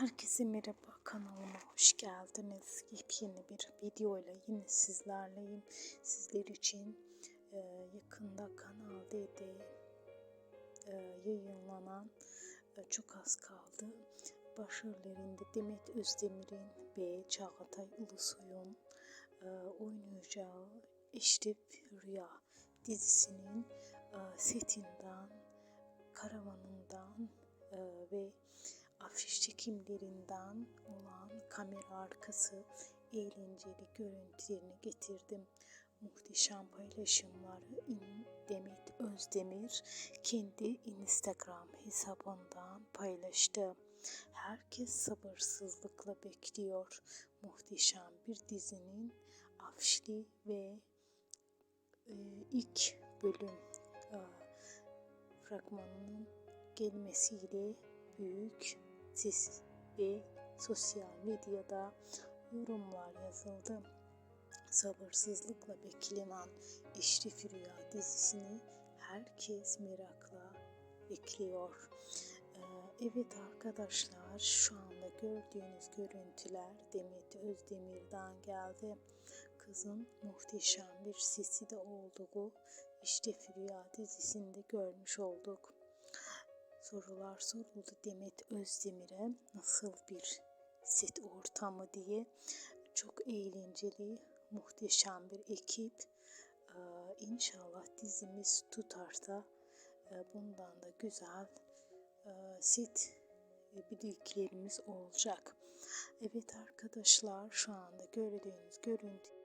Herkese merhaba kanalıma hoş geldiniz. Yepyeni bir videoyla yine sizlerleyim. Sizler için e, yakında Kanal D'de e, yayınlanan e, çok az kaldı. Başrollerinde Demet Özdemir'in ve Çağatay Ulusoy'un e, oynayacağı Eşref Rüya dizisinin e, setinden, karavanından e, ve afiş çekimlerinden olan kamera arkası eğlenceli görüntülerini getirdim. Muhteşem paylaşımları Demet Özdemir kendi Instagram hesabından paylaştı. Herkes sabırsızlıkla bekliyor. Muhteşem bir dizinin afişli ve e, ilk bölüm e, fragmanının gelmesiyle büyük ses ve sosyal medyada yorumlar yazıldı. Sabırsızlıkla beklenen Eşref Rüya dizisini herkes merakla bekliyor. Ee, Evet arkadaşlar şu anda gördüğünüz görüntüler Demet Özdemir'den geldi. Kızın muhteşem bir sesi de olduğu Eşref Rüya dizisinde görmüş olduk sorular soruldu Demet Özdemir'e nasıl bir set ortamı diye. Çok eğlenceli, muhteşem bir ekip. Ee, İnşallah dizimiz tutarsa e, bundan da güzel e, set e, bildiklerimiz olacak. Evet arkadaşlar şu anda gördüğünüz görüntü